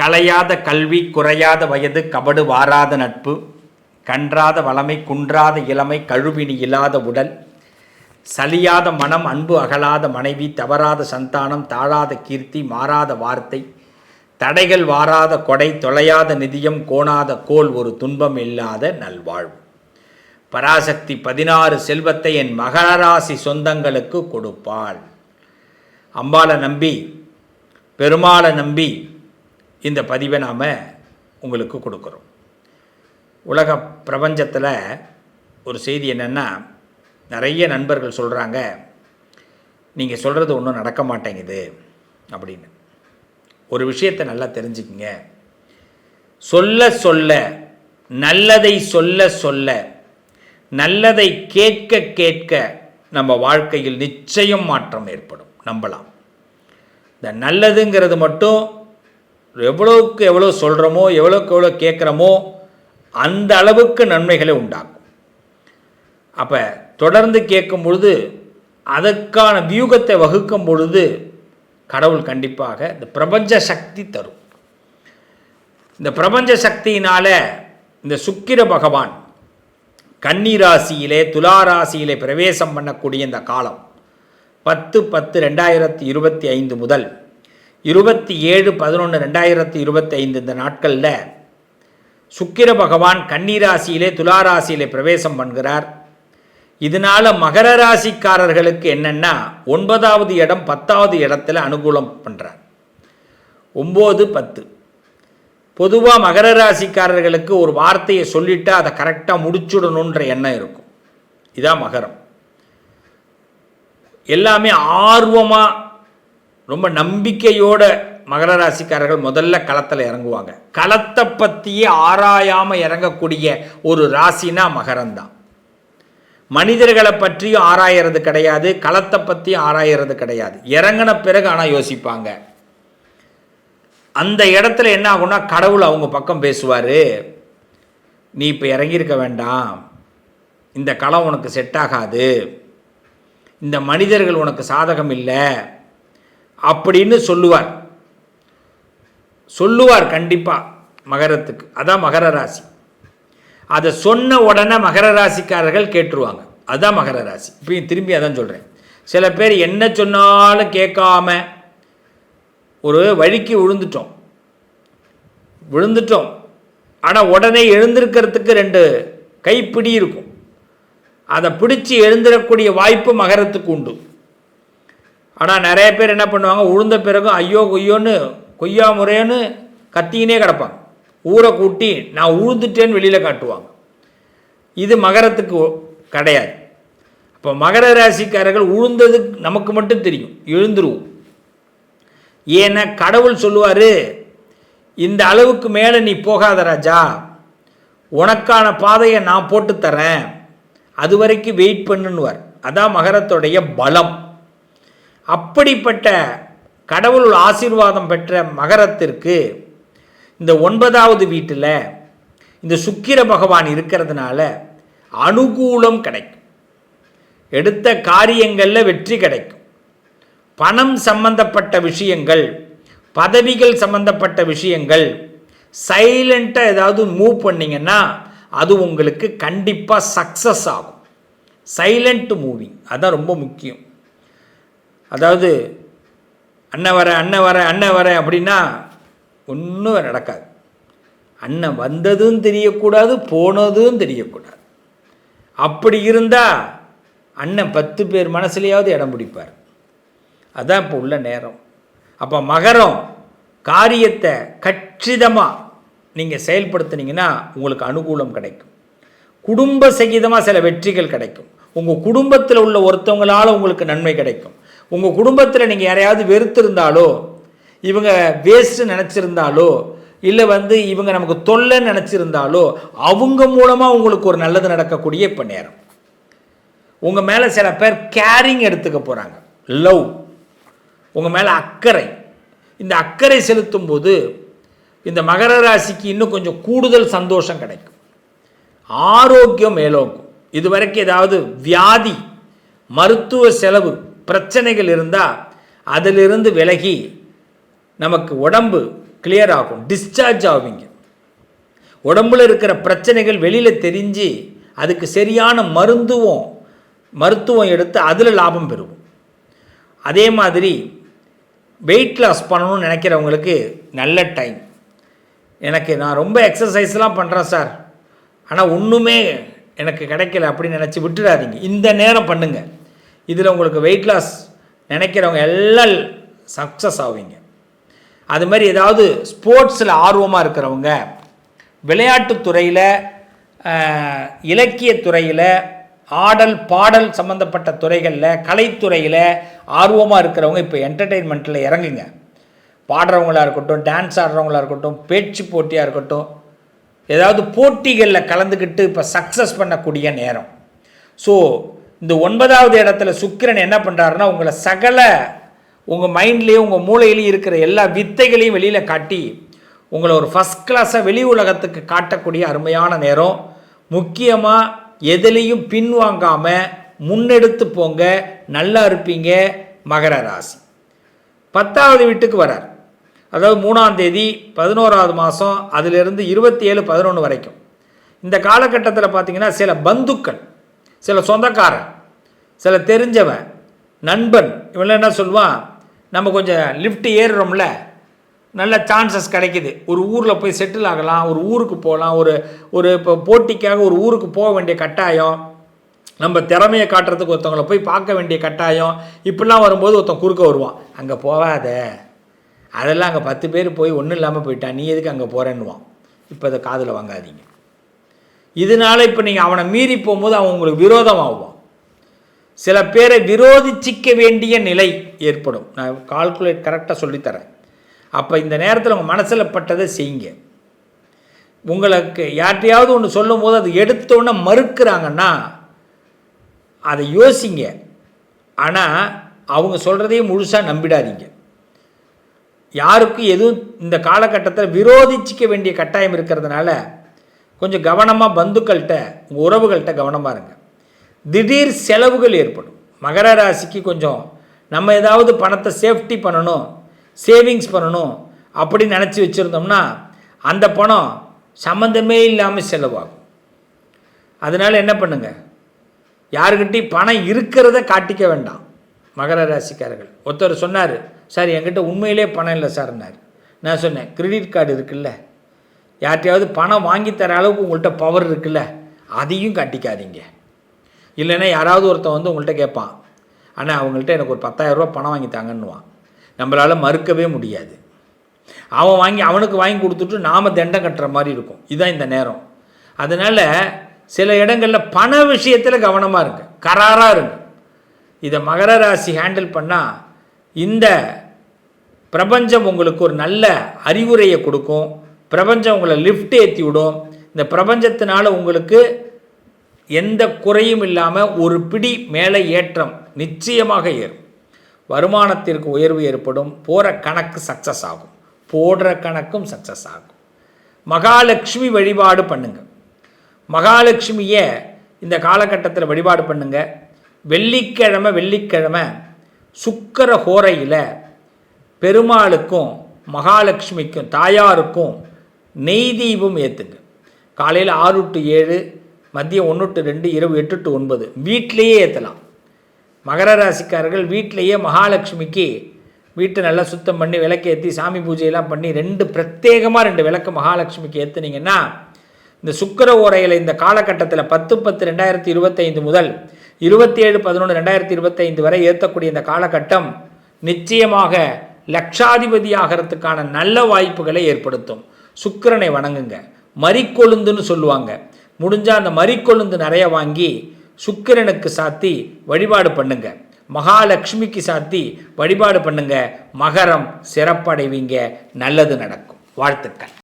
கலையாத கல்வி குறையாத வயது கபடு வாராத நட்பு கன்றாத வளமை குன்றாத இளமை கழுவினி இல்லாத உடல் சலியாத மனம் அன்பு அகலாத மனைவி தவறாத சந்தானம் தாழாத கீர்த்தி மாறாத வார்த்தை தடைகள் வாராத கொடை தொலையாத நிதியம் கோணாத கோல் ஒரு துன்பம் இல்லாத நல்வாழ்வு. பராசக்தி பதினாறு செல்வத்தை என் மகராசி சொந்தங்களுக்கு கொடுப்பாள். அம்பாளை நம்பி பெருமாளை நம்பி இந்த பதிவை நாம் உங்களுக்கு கொடுக்குறோம். உலக பிரபஞ்சத்தில் ஒரு செய்தி என்னென்னா நிறைய நண்பர்கள் சொல்கிறாங்க நீங்கள் சொல்கிறது ஒன்றும் நடக்க மாட்டேங்குது அப்படின்னு. ஒரு விஷயத்தை நல்லா தெரிஞ்சுக்கிங்க. சொல்ல சொல்ல நல்லதை சொல்ல சொல்ல நல்லதை கேட்க கேட்க நம்ம வாழ்க்கையில் நிச்சயம் மாற்றம் ஏற்படும். நம்பலாம். இந்த நல்லதுங்கிறது மட்டும் எவ்வளோவுக்கு எவ்வளோ சொல்கிறோமோ எவ்வளோக்கு எவ்வளோ கேட்குறோமோ அந்த அளவுக்கு நன்மைகளை உண்டாக்கும். அப்போ தொடர்ந்து கேட்கும் பொழுது அதற்கான வியூகத்தை வகுக்கும் பொழுது கடவுள் கண்டிப்பாக இந்த பிரபஞ்ச சக்தி தரும். இந்த பிரபஞ்ச சக்தியினால் இந்த சுக்கிர பகவான் கன்னிராசியிலே துலா ராசியிலே பிரவேசம் பண்ணக்கூடிய இந்த காலம் பத்து பத்து ரெண்டாயிரத்தி இருபத்தி ஐந்து முதல் இருபத்தி ஏழு பதினொன்று ரெண்டாயிரத்தி இருபத்தைந்து இந்த நாட்களில் சுக்கிர பகவான் கன்னிராசியிலே ராசியிலே துலா பிரவேசம் பண்ணுகிறார். இதனால மகர ராசிக்காரர்களுக்கு என்னென்னா ஒன்பதாவது இடம் பத்தாவது இடத்துல அனுகூலம் பண்ணுறார் ஒம்பது பத்து. பொதுவாக மகர ராசிக்காரர்களுக்கு ஒரு வார்த்தையை சொல்லிவிட்டு அதை கரெக்டாக முடிச்சுடணுன்ற எண்ணம் இருக்கும். இதான் மகரம். எல்லாமே ஆர்வமாக ரொம்ப நம்பிக்கையோட மகர ராசிக்காரர்கள் முதல்ல களத்தில் இறங்குவாங்க. களத்தை பற்றியே ஆராயாமல் இறங்கக்கூடிய ஒரு ராசினா மகரந்தான். மனிதர்களை பற்றியும் ஆராயறது கிடையாது களத்தை பற்றியும் ஆராயறது கிடையாது. இறங்கின பிறகு ஆனால் யோசிப்பாங்க. அந்த இடத்துல என்ன ஆகும்னா கடவுள் அவங்க பக்கம் பேசுவார். நீ இப்போ இறங்கியிருக்க வேண்டாம். இந்த களம் உனக்கு செட் ஆகாது. இந்த மனிதர்கள் உனக்கு சாதகம் இல்லை. அப்படின்னு சொல்லுவார். சொல்லுவார் கண்டிப்பாக மகரத்துக்கு. அதான் மகர ராசி. அதை சொன்ன உடனே மகர ராசிக்காரர்கள் கேட்டுருவாங்க. அதுதான் மகர ராசி. இப்போ திரும்பி அதான் சொல்கிறேன் சில பேர் என்ன சொன்னாலும் கேட்காம ஒரு வழிக்கு விழுந்துட்டோம். விழுந்துட்டோம். ஆனால் உடனே எழுந்திருக்கிறதுக்கு ரெண்டு கைப்பிடி இருக்கும். அதை பிடிச்சி எழுந்திரக்கூடிய வாய்ப்பு மகரத்துக்கு உண்டு. ஆனால் நிறைய பேர் என்ன பண்ணுவாங்க? உழுந்த பிறகு ஐயோ கொய்யோன்னு கொய்யா முறைன்னு கத்தினே கிடப்பாங்க. ஊரை கூட்டி நான் உழுந்துட்டேன்னு வெளியில் காட்டுவாங்க. இது மகரத்துக்கு கிடையாது. இப்போ மகர ராசிக்காரர்கள் உழுந்தது நமக்கு மட்டும் தெரியும். எழுந்துருவோம். ஏன்னா கடவுள் சொல்லுவார் இந்த அளவுக்கு மேலே நீ போகாத ராஜா. உனக்கான பாதையை நான் போட்டு தரேன். அது வரைக்கும் வெயிட் பண்ணுன்னுவார். அதான் மகரத்துடைய பலம். அப்படிப்பட்ட கடவுள் ஆசீர்வாதம் பெற்ற மகரத்திற்கு இந்த ஒன்பதாவது வீட்டில் இந்த சுக்கிர பகவான் இருக்கிறதுனால அனுகூலம் கிடைக்கும். எடுத்த காரியங்களில் வெற்றி கிடைக்கும். பணம் சம்பந்தப்பட்ட விஷயங்கள் பதவிகள் சம்பந்தப்பட்ட விஷயங்கள் சைலண்ட்டாக ஏதாவது மூவ் பண்ணிங்கன்னா அது உங்களுக்கு கண்டிப்பாக சக்ஸஸ் ஆகும். சைலண்ட் மூவிங் அதுதான் ரொம்ப முக்கியம். அதாவது அண்ணன் வர அண்ணன் வர அண்ணன் வர அப்படின்னா ஒன்றும் நடக்காது. அண்ணன் வந்ததும் தெரியக்கூடாது போனதும் தெரியக்கூடாது. அப்படி இருந்தால் அண்ணன் பத்து பேர் மனசுலையாவது இடம் பிடிப்பார். அதான் இப்போ உள்ள நேரம். அப்போ மகரம் காரியத்தை கச்சிதமாக நீங்கள் செயல்படுத்துனீங்கன்னா உங்களுக்கு அனுகூலம் கிடைக்கும். குடும்ப சகிதமாக சில வெற்றிகள் கிடைக்கும். உங்கள் குடும்பத்தில் உள்ள ஒருத்தவங்களால் உங்களுக்கு நன்மை கிடைக்கும். உங்கள் குடும்பத்தில் நீங்கள் யாரையாவது வெறுத்திருந்தாலோ இவங்க வேஸ்ட்டு நினச்சிருந்தாலோ இல்லை வந்து இவங்க நமக்கு தொல்லைன்னு நினச்சிருந்தாலோ அவங்க மூலமாக உங்களுக்கு ஒரு நல்லது நடக்கக்கூடிய இப்போ நேரம். உங்கள் மேலே சில பேர் கேரிங் எடுத்துக்க போகிறாங்க லவ் உங்கள் மேலே அக்கறை. இந்த அக்கறை செலுத்தும் போது இந்த மகர ராசிக்கு இன்னும் கொஞ்சம் கூடுதல் சந்தோஷம் கிடைக்கும். ஆரோக்கியம் மேலோங்கும். இது வரைக்கும் ஏதாவது வியாதி மருத்துவ செலவு பிரச்சனைகள் இருந்தால் அதிலிருந்து விலகி நமக்கு உடம்பு கிளியர் ஆகும் டிஸ்சார்ஜ் ஆவீங்க. உடம்புல இருக்கிற பிரச்சனைகள் வெளியில் தெரிஞ்சு அதுக்கு சரியான மருந்துவம் மருத்துவம் எடுத்து அதில் லாபம் பெறுவோம். அதே மாதிரி வெயிட் லாஸ் பண்ணணும்னு நினைக்கிறவங்களுக்கு நல்ல டைம் எனக்கு நான் ரொம்ப எக்ஸசைஸ்லாம் பண்ணுறேன் சார் ஆனால் ஒன்றுமே எனக்கு கிடைக்கல அப்படின்னு நினச்சி விட்டுடாதீங்க இந்த நேரம் பண்ணுங்கள் இதில் உங்களுக்கு வெயிட் லாஸ் நினைக்கிறவங்க எல்லாம் சக்ஸஸ் ஆவீங்க. அது மாதிரி ஏதாவது ஸ்போர்ட்ஸில் ஆர்வமாக இருக்கிறவங்க விளையாட்டுத்துறையில் இலக்கியத்துறையில் ஆடல் பாடல் சம்மந்தப்பட்ட துறைகளில் கலைத்துறையில் ஆர்வமாக இருக்கிறவங்க இப்போ என்டர்டெயின்மெண்ட்டில் இறங்குங்க. பாடுறவங்களா இருக்கட்டும் டான்ஸ் ஆடுறவங்களா இருக்கட்டும் பேச்சு போட்டியாக இருக்கட்டும் ஏதாவது போட்டிகளில் கலந்துக்கிட்டு இப்போ சக்ஸஸ் பண்ணக்கூடிய நேரம். ஸோ இந்த ஒன்பதாவது இடத்துல சுக்கிரன் என்ன பண்ணுறாருன்னா உங்களை சகல உங்கள் மைண்ட்லேயும் உங்கள் மூளையிலையும் இருக்கிற எல்லா வித்தைகளையும் வெளியில் காட்டி உங்களை ஒரு ஃபஸ்ட் கிளாஸாக வெளி உலகத்துக்கு காட்டக்கூடிய அருமையான நேரம். முக்கியமாக எதுலேயும் பின்வாங்காமல் முன்னெடுத்து போங்க நல்லா இருப்பீங்க மகர ராசி. பத்தாவது வீட்டுக்கு வரார் அதாவது மூணாம் தேதி பதினோராவது மாதம் அதிலிருந்து இருபத்தி ஏழு பதினொன்று வரைக்கும். இந்த காலகட்டத்தில் பார்த்தீங்கன்னா சில பந்துக்கள் சில சொந்தக்காரன் சில தெரிஞ்சவன் நண்பன் இவெல்லாம் என்ன சொல்லுவான்? நம்ம கொஞ்சம் லிஃப்ட் ஏறுறோம்ல நல்ல சான்சஸ் கிடைக்குது. ஒரு ஊரில் போய் செட்டில் ஆகலாம் ஒரு ஊருக்கு போகலாம் ஒரு ஒரு இப்போ போட்டிக்காக ஒரு ஊருக்கு போக வேண்டிய கட்டாயம். நம்ம திறமையை காட்டுறதுக்கு ஒருத்தவங்கள போய் பார்க்க வேண்டிய கட்டாயம். இப்படிலாம் வரும்போது ஒருத்தன் குறுக்க வருவான். அங்கே போகாத. அதெல்லாம் அங்கே பத்து பேர் போய் ஒன்றும் இல்லாமல் போயிட்டான் நீ எதுக்கு அங்கே போகிறேன்னுவான் இப்போ அதை காதில் வாங்காதீங்க. இதனால் இப்போ நீங்கள் அவனை மீறி போகும்போது அவன் உங்களுக்கு விரோதம் சில பேரை விரோதிச்சிக்க வேண்டிய நிலை ஏற்படும். நான் கால்குலேட் கரெக்டாக சொல்லித்தரேன். அப்போ இந்த நேரத்தில் உங்கள் மனசில் பட்டதை செய்யுங்க. உங்களுக்கு யார்கிட்டையாவது ஒன்று சொல்லும் போது அது எடுத்தோன்னே மறுக்கிறாங்கன்னா அதை யோசிங்க. ஆனால் அவங்க சொல்கிறதையும் முழுசாக நம்பிடாதீங்க. யாருக்கும் எதுவும் இந்த காலகட்டத்தில் விரோதிச்சிக்க வேண்டிய கட்டாயம் இருக்கிறதுனால கொஞ்சம் கவனமாக பந்துக்கள்கிட்ட உங்கள் உறவுகள்கிட்ட கவனமாக இருங்க. திடீர் செலவுகள் ஏற்படும். மகர ராசிக்கு கொஞ்சம் நம்ம ஏதாவது பணத்தை சேஃப்டி பண்ணணும் சேவிங்ஸ் பண்ணணும் அப்படின்னு நினச்சி வச்சுருந்தோம்னா அந்த பணம் சம்மந்தமே இல்லாமல் செலவாகும். அதனால் என்ன பண்ணுங்கள் யாருக்கிட்டையும் பணம் இருக்கிறத காட்டிக்க வேண்டாம். மகர ராசிக்காரர்கள். ஒருத்தர் சொன்னார் சார் என்கிட்ட உண்மையிலே பணம் இல்லை சார்னார் நான் சொன்னேன் கிரெடிட் கார்டு இருக்குல்ல யார்கிட்டையாவது பணம் வாங்கி தர அளவுக்கு உங்கள்கிட்ட பவர் இருக்குல்ல அதையும் காட்டிக்காதீங்க. இல்லைன்னா யாராவது ஒருத்தன் வந்து உங்கள்கிட்ட கேட்பான் ஆனால் அவங்கள்ட்ட எனக்கு ஒரு பத்தாயிரரூபா பணம் வாங்கி தாங்கன்னுவான். நம்மளால் மறுக்கவே முடியாது. அவன் வாங்கி அவனுக்கு வாங்கி கொடுத்துட்டு நாம் தண்டம் கட்டுற மாதிரி இருக்கும். இதுதான் இந்த நேரம். அதனால் சில இடங்களில் பண விஷயத்தில் கவனமாக இருங்க. கராராக இருங்க. இதை மகர ராசி ஹேண்டில் பண்ணால் இந்த பிரபஞ்சம் உங்களுக்கு ஒரு நல்ல அறிவுரையை கொடுக்கும். பிரபஞ்சம் உங்களை லிஃப்ட் ஏற்றி விடும். இந்த பிரபஞ்சத்தினால உங்களுக்கு எந்த குறையும் இல்லாமல் ஒரு பிடி மேலே ஏற்றம் நிச்சயமாக ஏறும். வருமானத்திற்கு உயர்வு ஏற்படும். போகிற கணக்கு சக்ஸஸ் ஆகும். போடுற கணக்கும் சக்ஸஸ் ஆகும். மகாலட்சுமி வழிபாடு பண்ணுங்க. மகாலட்சுமியை இந்த காலகட்டத்தில் வழிபாடு பண்ணுங்க. வெள்ளிக்கிழமை வெள்ளிக்கிழமை சுக்கர ஹோரையில் பெருமாளுக்கும் மகாலட்சுமிக்கும் தாயாருக்கும் நெய் தீபம் ஏற்றுங்க காலையில் ஆறு டு ஏழு மதியம் ஒன்று டு ரெண்டு இரவு எட்டு டு ஒன்பது. வீட்டிலேயே ஏற்றலாம் மகர ராசிக்காரர்கள் வீட்டிலேயே மகாலட்சுமிக்கு வீட்டை நல்லா சுத்தம் பண்ணி விளக்கேற்றி சாமி பூஜையெல்லாம் பண்ணி ரெண்டு பிரத்யேகமாக ரெண்டு விளக்கு மகாலட்சுமிக்கு ஏற்றுனீங்கன்னா இந்த சுக்கர ஓரையில் இந்த காலகட்டத்தில் பத்து பத்து ரெண்டாயிரத்தி இருபத்தைந்து முதல் இருபத்தி ஏழு பதினொன்று ரெண்டாயிரத்தி இருபத்தைந்து வரை ஏற்றக்கூடிய இந்த காலகட்டம் நிச்சயமாக லட்சாதிபதி ஆகிறதுக்கான நல்ல வாய்ப்புகளை ஏற்படுத்தும். சுக்கிரனை வணங்குங்க. மறிக்கொழுந்துன்னு சொல்லுவாங்க. முடிஞ்சால் அந்த மறிக்கொழுந்து நிறைய வாங்கி சுக்கிரனுக்கு சாத்தி வழிபாடு பண்ணுங்க. மகாலட்சுமிக்கு சாத்தி வழிபாடு பண்ணுங்க. மகரம் சிறப்படைவீங்க. நல்லது நடக்கும். வாழ்த்துக்கள்.